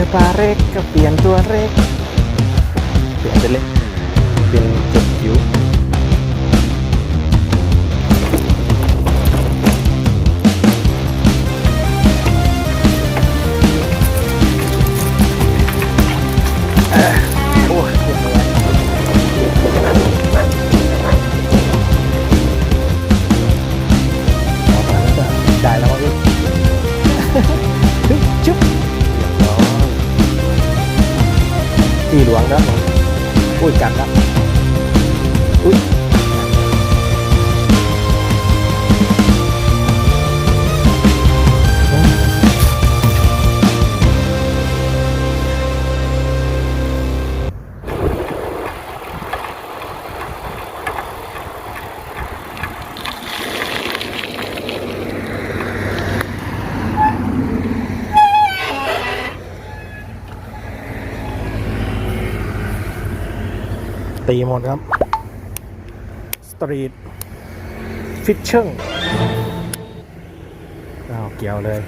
อปลาเล็กก็เปลี่ยนตัวเล็ก เปลี่ยนเป็นเล็ก อุ้ยกัดแล้ ตีหมดครับ สตรีท ฟิชเชิงอ้าวเกี่ยวเลย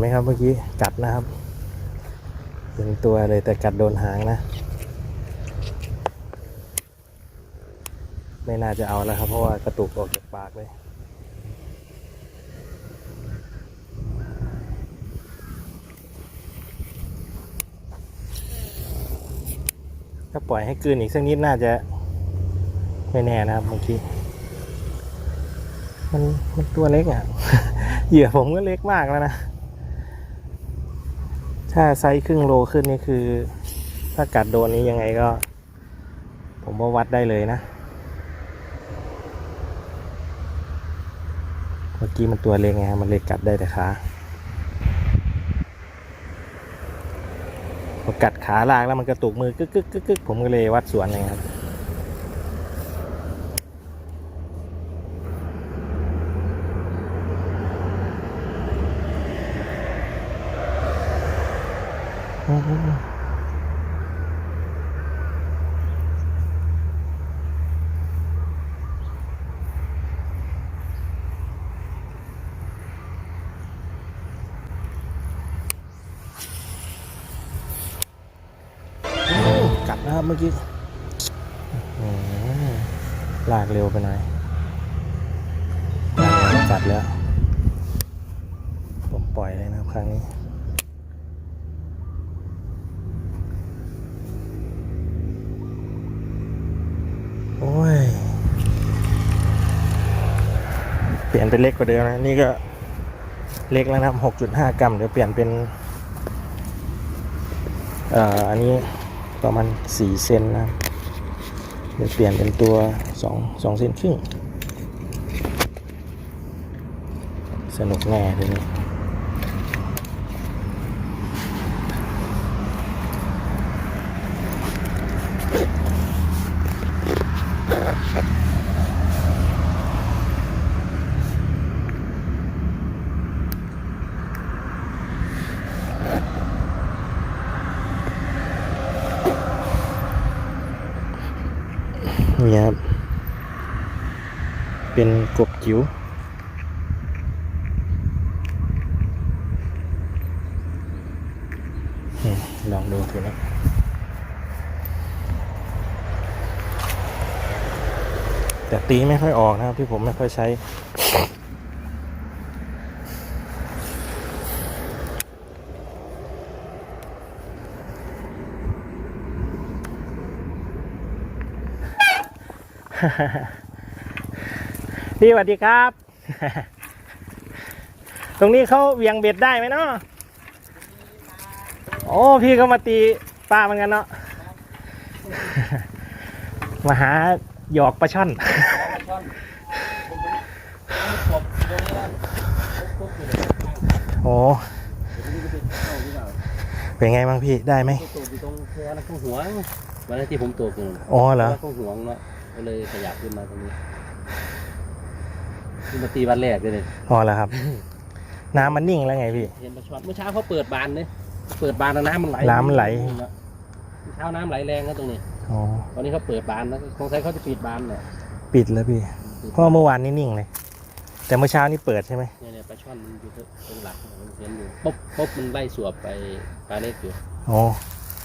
ไหมครับเมื่อกี้กัดนะครับเห็นตัวเลยแต่กัดโดนหางนะ ไม่น่าจะเอาแล้วครับ เพราะว่ากระตุกออกจากปากเลยถ้าปล่อยให้กลืนอีกสักนิดน่าจะไม่แน่นะครับเมื่อกี้มันมันตัวเล็กอะ เหยื่อผมก็เล็กมากแล้วนะ ถ้าไซส์ครึ่งโลขึ้นนี่คือ ถ้ากัดโดนนี้ยังไงก็ ผมว่าวัดได้เลยนะ เมื่อกี้มันตัวเล็กไงฮะมันเลยกัดได้แต่ขาพอกัดขาลากแล้วมันกระตุกมือกึกกึกกึกกึกผมก็เลยวัดสวนเลยครับ กัดนะครับเมื่อกี้อืมลากเร็วไปหน่อยกัดแล้ว ผมปล่อยเลยนะครับครั้งนี้ โอ้ย เปลี่ยนเป็นเล็กกว่าเดิมนะ นี่ก็เล็กแล้วนะหกจุดห้ากรัมเดี๋ยวเปลี่ยนเป็นเอ่ออันนี้ประมาณสี่เซนนะเดี๋ยวเปลี่ยนเป็นตัวสองสองเซนครึ่งสนุกแน่ทีนี้ นี่ครับ เป็นกบจิ๋วลองดูทีนี้แต่ตีไม่ค่อยออกนะครับที่ผมไม่ค่อยใช้ พี่สวัสดีครับ ตรงนี้เขาเวียงเบ็ดได้ไหมเนาะโอ้พี่เขามาตีปลาเหมือนกันเนาะมาหาหยอกปลาช่อนโอ้เป็นไงบ้างพี่ได้ไหมตกอยู่ตรงแพนักข้างหัววันนั้นที่ผมตกอยู่อ๋อเหรอข้างหัวเนาะ ก็เลยขยับขึ้นมาตรงนี้นี่มาตีวันแรกเลยเนี่ยอ๋อเหรอครับ น้ำมันนิ่งแล้วไงพี่ เห็นปลาช่อนเมื่อเช้าเขาเปิดบานเลยเปิดบานแล้วน้ำมันไหลน้ำมันไหล เมื่อเช้าน้ำไหลแรงนะตรงนี้อ๋อ ตอนนี้เขาเปิดบานแล้วคงใช้เขาจะปิดบานเนี่ยปิดแล้วพี่ เพราะว่าเมื่อวานนี้นิ่งเลย แต่เมื่อเช้านี่เปิดใช่ไหมเนี่ยเนี่ยปลาช่อนมันอยู่ตรงหลักมันเห็นอยู่ปุ๊บปุ๊บมันไล่สวบไปปลาเล็กอยู่ อ๋อ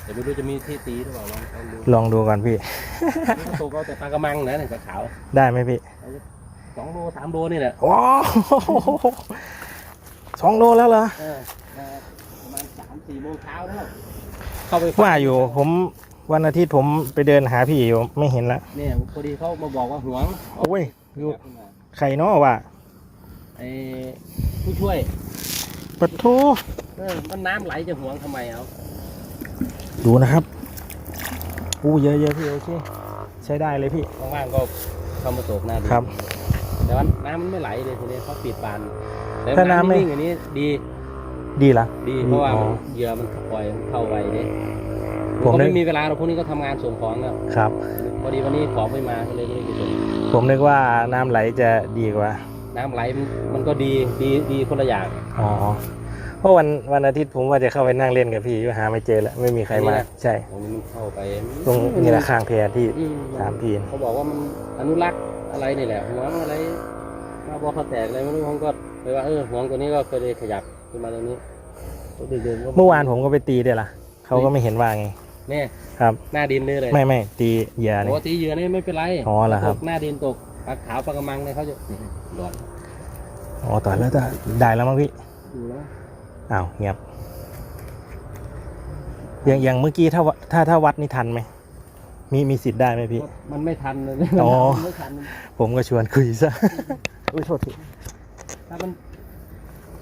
แต่ไม่รู้จะมีที่ตีหรือเปล่าลองลองดูลองดูก่อนพี่ นี่เขาตกเอาแต่ปลากระมังนะเนี่ยปลาขาวได้ไหมพี่สองโลสามโลนี่แหละว้าวสองโลแล้วเหรอเออมาประมาณสามสี่โมงเช้าแล้วเข้าไปว่าอยู่ผมวันอาทิตย์ผมไปเดินหาพี่อยู่ไม่เห็นละเนี่ยพอดีเขามาบอกว่าหวงโอ้ยอยู่ขึ้นมาใครเนาะว่าไอ้ผู้ช่วยปะโทเออมันน้ำไหลจะหวงทำไมเอา ดูนะครับอู้เยอะๆพี่โอเคใช้ได้เลยพี่ว่างๆก็เข้ามาตกหน้าดูครับ แต่ว่าน้ำมันไม่ไหลเลยทีนี้เขาปิดบานแต่ถ้าน้ำไม่นิ่งๆอย่างนี้ดีดีละดีเพราะว่าอ๋อเหยื่อมันปล่อยเข้าไวเนี่ยผมก็นึไม่กมีเวลาเราพวกนี้ก็ทำงานส่งของแล้วครับ พอดีวันนี้ของไม่มาก็เลยไม่ได้ไปส่งผมนึกว่าน้ำไหลจะดีกว่า น้ำไหลมันมันก็ดีดีดีคนละอย่างอ๋อเพ ราะวันวันอาทิตย์ผมว่าจะเข้าไปนั่งเล่นกับพี่อยู่หาไม่เจอแล้วไม่มีใครมา ใช่ตรงนี้มันเข้าไปตรงนี่แหละข้างแพที่อืมถามพี่เขาบอกว่ามันอนุรักษ์อะไรนี่แหละหัวมันอะไรมาบอกเขาแตกอะไรไม่รู้ผมก็เลยว่าเออหัวตัวนี้ก็เคยเลยขยับขึ้นมาตรงนี้ตัวเดิมๆก็เมื่อวานผมก็ไปตีด้วยล่ะเขาก็ไม่เห็นว่าไงเนี่ยครับหน้าดินนี่เลยไม่ไม่ตีเหยื่อปนี่กติเหยื่อนี่ไม่เป็นไรอ๋อเหรอครับตกหน้าดินตกปลาขาวปลากระมังเนี่ยเขาจะหลอดอ๋อต่อแล้วต่อได้แล้วมั้งพี่อยู่แล้ว อ้าวเงียบอย่างอย่างเมื่อกี้ถ้าว่าถ้าถ้าวัดนี่ทันไหมมีมีสิทธิ์ได้ไหมพี่ มันไม่ทันเลยอ๋อมันไม่ทันผมก็ชวนคุยซะอุ้ยโทษทีถ้ามัน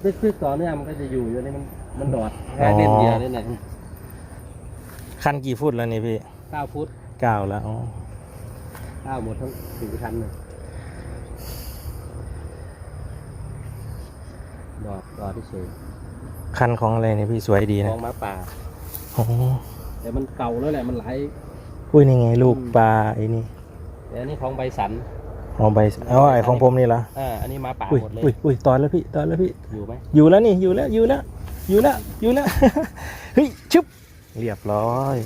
ตึกๆต่อเนื่องมันก็จะอยู่อยู่นี่มันมันดอดแค่เล่นเหยื่อนี่แหละคันกี่ฟุตแล้วนี่พี่เก้าฟุตเก้าแล้วอ๋อเก้าหมดทั้งสี่คันเลยดอดดอดที่สุด คันของอะไรเนี่ยพี่สวยดีมนะองหมาป่า โอ้โหแต่มันเก่าแล้วแหละมันไหลายอุ้ยนี่ไงลูกปลาไอ้นี่แต่อันนี้ของใบสันเอาใบเอาไอ้ของผมนี่เหรออ่าอันนี้หมาป่าอุ้ยหมดเลยอุ้ยอุ้ยตอนแล้วพี่ตอนแล้วพี่ อยู่ไหมอยู่แล้วนี่อยู่แล้วอยู่แล้ว อยู่แล้วอยู่แล้วเฮ้ยชึบเรียบร้อย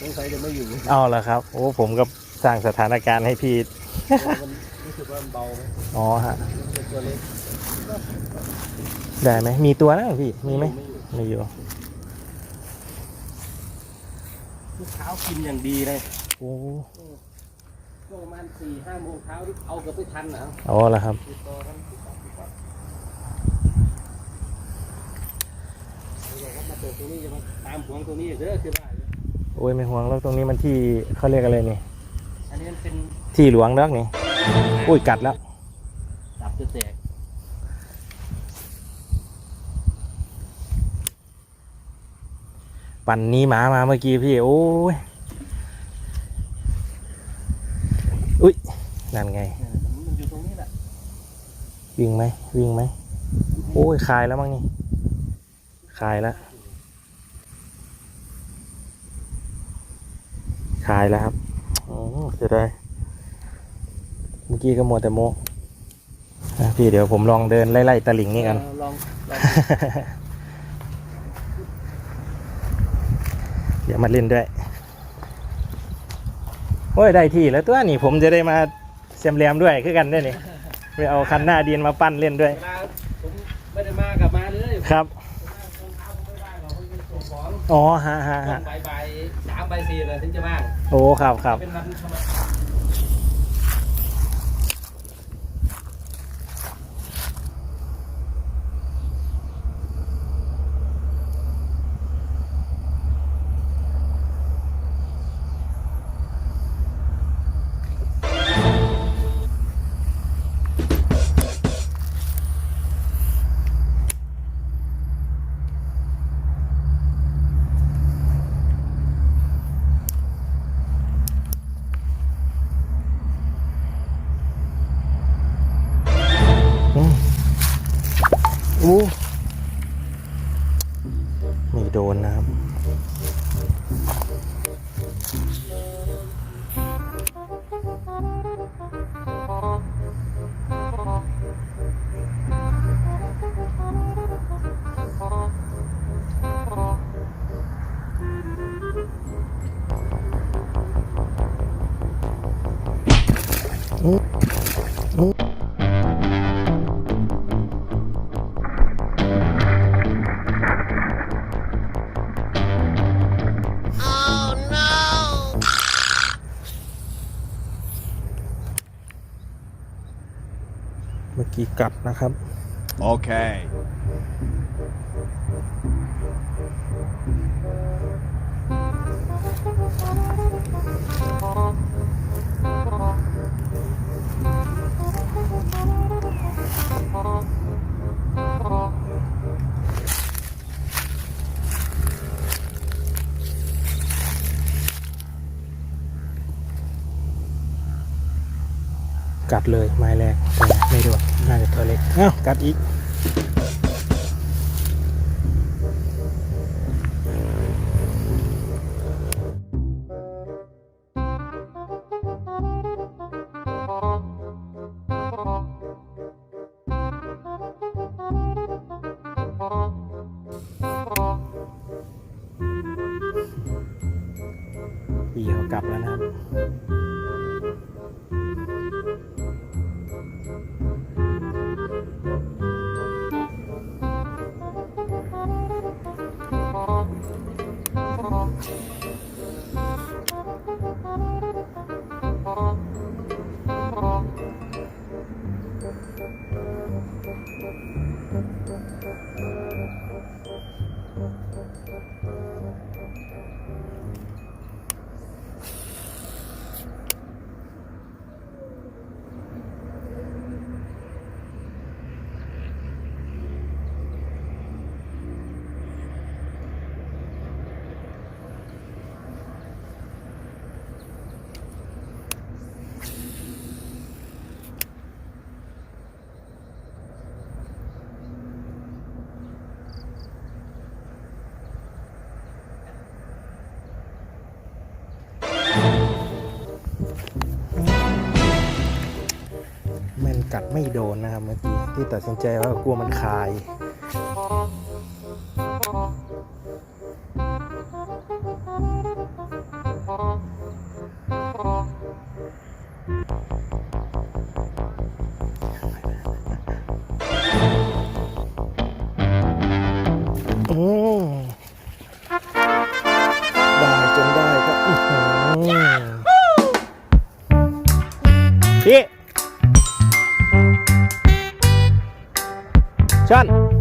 สงสัยจะไม่อยู่เอาละครับ โอ้ผมก็สร้างสถานการณ์ให้พี่มันรู้สึกว่ามันเบาไหมอ๋อฮะเป็นตัวเล็ก ได้ไหมมีตัวนะพี่ มีไหมไม่อยู่ไม่อยู่ลูกเช้ากินอย่างดีเลยโอ้ช่วงประมาณสี่ห้าโมงเช้าเอาเกือบไม่ทันนะเอาละครับติดต่อกันติดต่อติดต่อเราก็มาเปิดตรงนี้จะมาตามหวงตรงนี้เด้อคือว่าโอ้ยไม่ห่วงแล้วตรงนี้มันที่เขาเรียกอะไรนี่อันนี้มันเป็นที่หลวงแล้วนี่อุ้ยกัดแล้วดับจะแตก ปั่นหนี้หมามาเมื่อกี้พี่ โอ้ย อุ้ย นั่นไงเนี่ยมันอยู่ตรงนี้แหละ วิ่งไหม วิ่งไหม โอ้ย คลายแล้วมั้งนี่ คลายแล้ว คลายแล้วครับอ๋อเสียดายเมื่อกี้ก็มัวแต่โมอะพี่เดี๋ยวผมลองเดินไล่ๆตะหลิงนี่กันเออลองลอง เดี๋ยวมาเล่นด้วย โอ้ย ได้ที่แล้วตัวนี่ผมจะได้มาเซมแรมด้วยคือกันได้นี่ไปเอาคันหน้าดินมาปั้นเล่นด้วย เวลาผมไม่ได้มากับมาเลยครับเช้าผมไม่ว่างหรอกผมจะส่งของอ๋อฮะฮะต้อฮะงบ่ายๆสามบ่ายสี่เลยถึงจะว่างโอ้ครับครับ เป็นวันธรรมดา มื่อกี้กลับนะครับ โอเคあ กัดเลยไม้แรกแต่ไม่โดนน่าจะตัวเล็กเอ้ากัดอีก กัดไม่โดนนะครับเมื่อกี้ที่ตัดสินใจว่ากลัวมันคาย চল